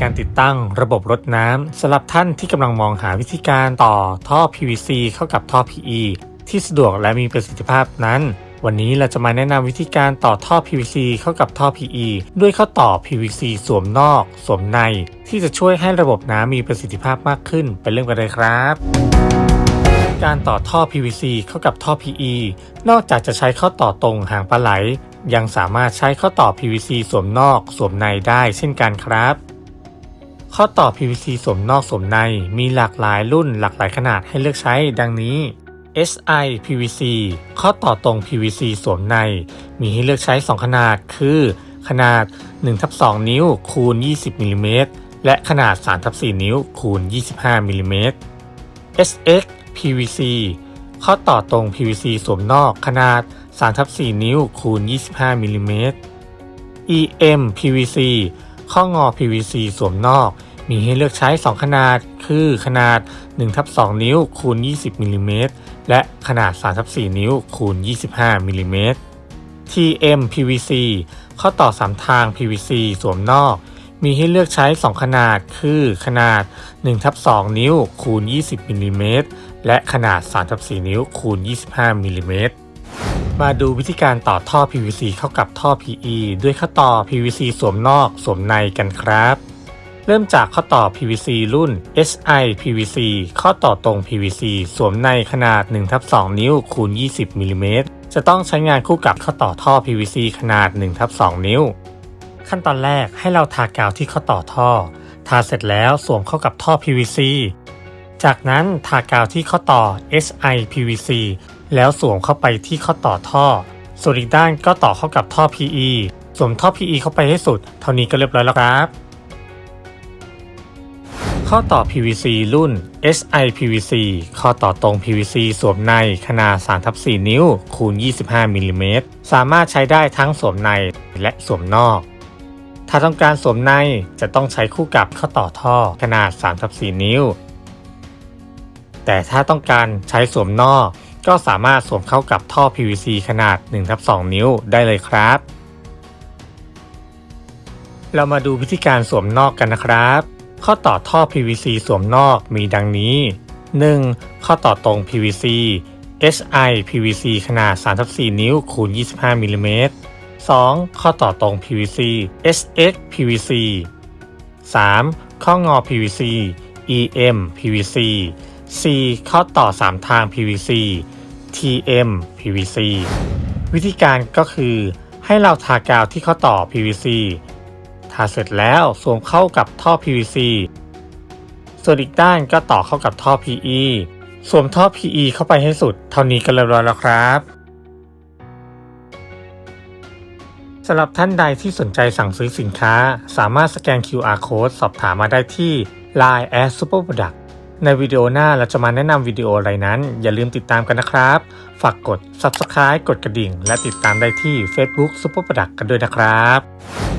การติดตั้งระบบรดน้ำสำหรับท่านที่กำลังมองหาวิธีการต่อท่อ PVC เข้ากับท่อ PE ที่สะดวกและมีประสิทธิภาพนั้น วันนี้เราจะมาแนะนำวิธีการต่อท่อ PVC เข้ากับท่อ PE ด้วยข้อต่อ PVC สวมนอก สวมใน ที่จะช่วยให้ระบบน้ำมีประสิทธิภาพมากขึ้นไปเริ่มกันเลยครับการต่อท่อ PVC เข้ากับท่อ PE นอกจากจะใช้ข้อต่อตรงหางปลาไหล ยังสามารถใช้ข้อต่อ PVC สวมนอก สวมในได้เช่นกันครับ ข้อต่อ PVC สวมนอกสวมในมีหลากหลายรุ่นหลากหลายขนาดให้เลือกใช้ดังนี้ SI PVC ข้อต่อตรง PVC สวมใน มีให้เลือกใช้ 2 ขนาดคือ ขนาด1ทับ2นิ้วคูณ 20มิลลิเมตรและขนาด3ทับ4นิ้วคูณ 25มิลลิเมตร SX PVC ข้อต่อตรง PVC สวมนอกขนาด3ทับ4นิ้วคูณ 25มิลลิเมตร EM PVC ข้องอ PVC สวมนอก มีให้เลือกใช้ 2 ขนาด คือขนาด1ทับ2นิ้วคูณ 20มิลลิเมตรและขนาด3ทับ4นิ้วคูณ 25มิลลิเมตร TM PVC ข้อต่อ 3 ทาง PVC สวมนอก มีให้เลือกใช้ 2 ขนาด คือขนาด1ทับ2นิ้วคูณ 20มิลลิเมตรและขนาด3ทับ4นิ้วคูณ 25มิลลิเมตร มาดูวิธีการต่อท่อ PVC เข้ากับท่อ PE ด้วยข้อต่อ PVC สวมนอกสวมในกันครับ เริ่มจากข้อต่อ PVC รุ่น SI PVC ข้อต่อตรง PVC สวมในขนาด1ทับ2นิ้วคูณ20มิลลิเมตรจะต้องใช้งานคู่กับข้อต่อท่อ PVC ขนาด1ทับ2นิ้ว ขั้นตอนแรกให้เราทากาวที่ข้อต่อท่อ ทาเสร็จแล้วสวมเข้ากับท่อ PVC จากนั้นทากาวที่ข้อต่อ SI PVC แล้วสวมเข้าไปที่ข้อต่อท่อ ส่วนอีกด้านก็ต่อเข้ากับท่อ PE สวมท่อ PE เข้าไปให้สุด เท่านี้ก็เรียบร้อยแล้วครับ ข้อต่อ PVC รุ่น SI PVC ข้อต่อตรง PVC สวมในขนาด3ทับ4นิ้วคูณ 25มิลลิเมตรสามารถใช้ได้ทั้งสวมในและสวมนอก ถ้าต้องการสวมในจะต้องใช้คู่กับข้อต่อท่อขนาด3ทับ4นิ้ว แต่ถ้าต้องการใช้สวมนอก ก็สามารถสวมเข้ากับท่อ PVC ขนาด1ทับ2นิ้วได้เลยครับ เรามาดูวิธีการสวมนอกกันนะครับ ข้อต่อท่อ PVC สวมนอกมีดังนี้ 1. ข้อต่อตรง PVC SI PVC ขนาด3ทับ4นิ้วคูณ25มิลลิเมตร 2. ข้อต่อตรง PVC SX PVC 3. ข้องอ PVC EM PVC C เข้อต่อ 3 ทาง PVC TM PVC วิธีการก็คือให้เราทากาวที่ข้อต่อ PVC ทาเสร็จแล้วสวมเข้ากับท่อ PVC ส่วนอีกด้านก็ต่อเข้ากับท่อ PE สวมท่อ PE เข้าไปให้สุด เท่านี้ก็เรียบร้อยแล้วครับสำหรับท่านใดที่สนใจสั่งซื้อสินค้า สามารถสแกน QR code สอบถามมาได้ที่ Line at Super Product ในวิดีโอหน้าเราจะมาแนะนำวิดีโออะไรนั้น อย่าลืมติดตามกันนะครับ ฝากกด Subscribe กดกระดิ่ง และติดตามได้ที่ Facebook Super Product กันด้วยนะครับ